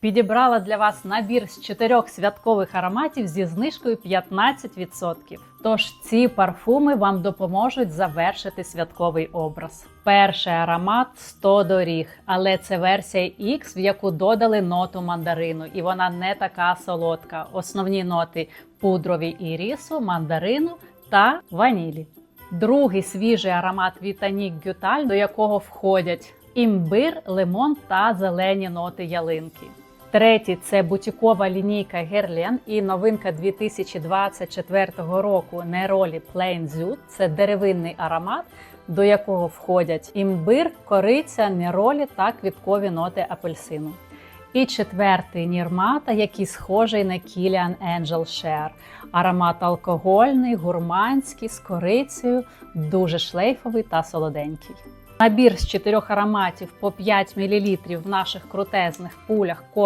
Підібрала для вас набір з чотирьох святкових ароматів зі знижкою 15%. Тож ці парфуми вам допоможуть завершити святковий образ. Перший аромат 100 доріг, але це версія X, в яку додали ноту мандарину, і вона не така солодка. Основні ноти пудрові ірісу, мандарину та ванілі. Другий свіжий аромат Вітанік Гюталь, до якого входять імбир, лимон та зелені ноти ялинки. Третій це бутікова лінійка Герлен і новинка 2024 року Неролі Plain Zute. Це деревинний аромат, до якого входять імбир, кориця, неролі та квіткові ноти апельсину. І четвертий нірмата, який схожий на Kilian Angel Share. Аромат алкогольний, гурманський, з корицею, дуже шлейфовий та солоденький. Набір з чотирьох ароматів по 5 мл в наших крутезних пулях